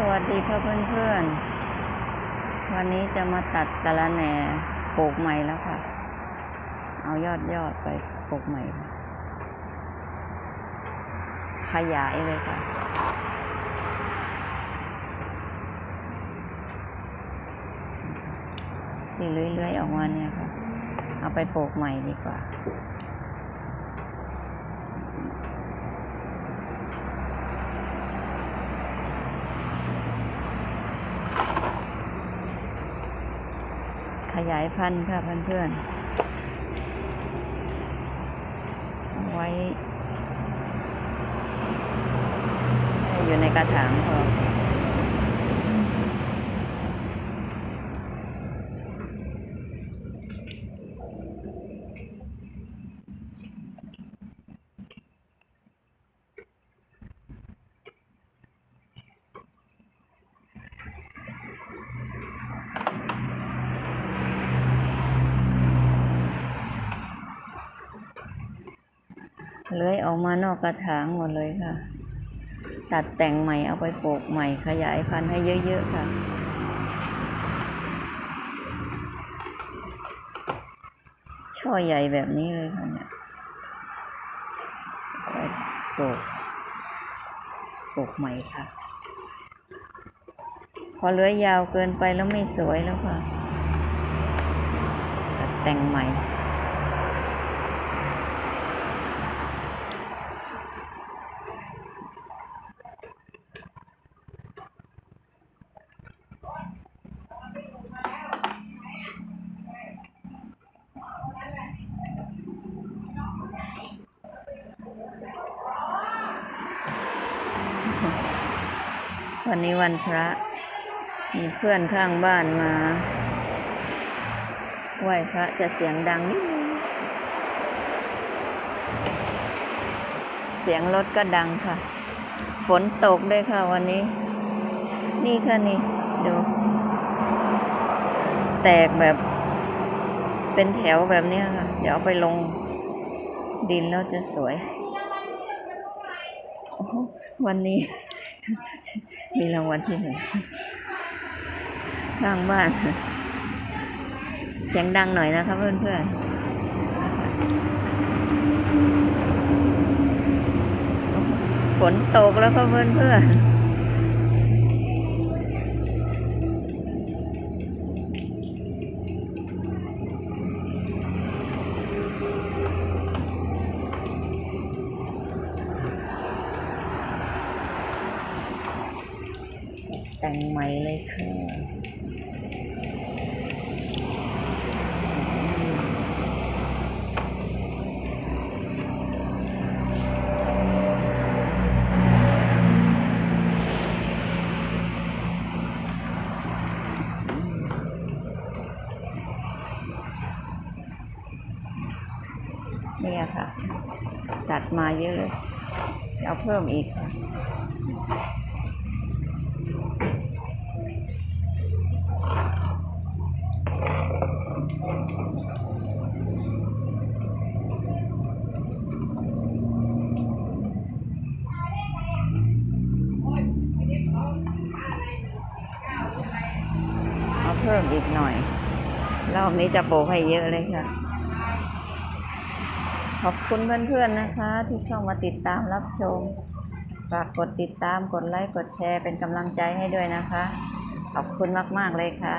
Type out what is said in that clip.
สวัสดีค่ะเพื่อนๆ วันนี้จะมาตัดสะระแหน่ปลูกใหม่แล้วค่ะ เอายอดยอดไปปลูกใหม่ ขยายเลยค่ะ ที่เลื้อยๆออกมาเนี่ยค่ะ เอาไปปลูกใหม่ดีกว่า ยายพันธุ์ค่ะเพื่อนๆเอาไว้ อยู่ในกระถางพอ เลื้อยออกมานอกกระถางหมดเลยค่ะ ตัดแต่งใหม่เอาไปปลูกใหม่ขยายพันธุ์ให้เยอะ ๆ ค่ะ ช่อใหญ่แบบนี้เลยค่ะเนี่ยไปปลูกปลูกใหม่ค่ะ พอเลื้อยยาวเกินไปแล้วไม่สวยแล้วค่ะ ตัดแต่งใหม่ วันนี้วันพระ มีเพื่อนข้างบ้านมาไหว้พระจะเสียงดังนิดนึงเสียงรถก็ดังค่ะ ฝนตกด้วยค่ะวันนี้ นี่ค่ะนี่ดู แตกแบบเป็นแถวแบบนี้ค่ะ เดี๋ยวเอาไปลงดินแล้วจะสวย วันนี้ มีรางวัลที่หนึ่งข้างบ้าน เสียงดังหน่อยนะครับเพื่อนๆฝนตกแล้วค่ะเพื่อน แต่งใหม่เลยค่ะเนี่ยค่ะ ตัดมาเยอะเลยเดี๋ยวเอาเพิ่มอีกค่ะ เอาเพิ่มอีกหน่อย รอบนี้จะโปลูกให้เยอะเลยค่ะ ขอบคุณเพื่อนๆนะคะ ที่เข้ามาติดตามรับชม ฝากกดติดตามกดไลค์กดแชร์เป็นกำลังใจให้ด้วยนะคะ ขอบคุณมาก ๆ เลยค่ะ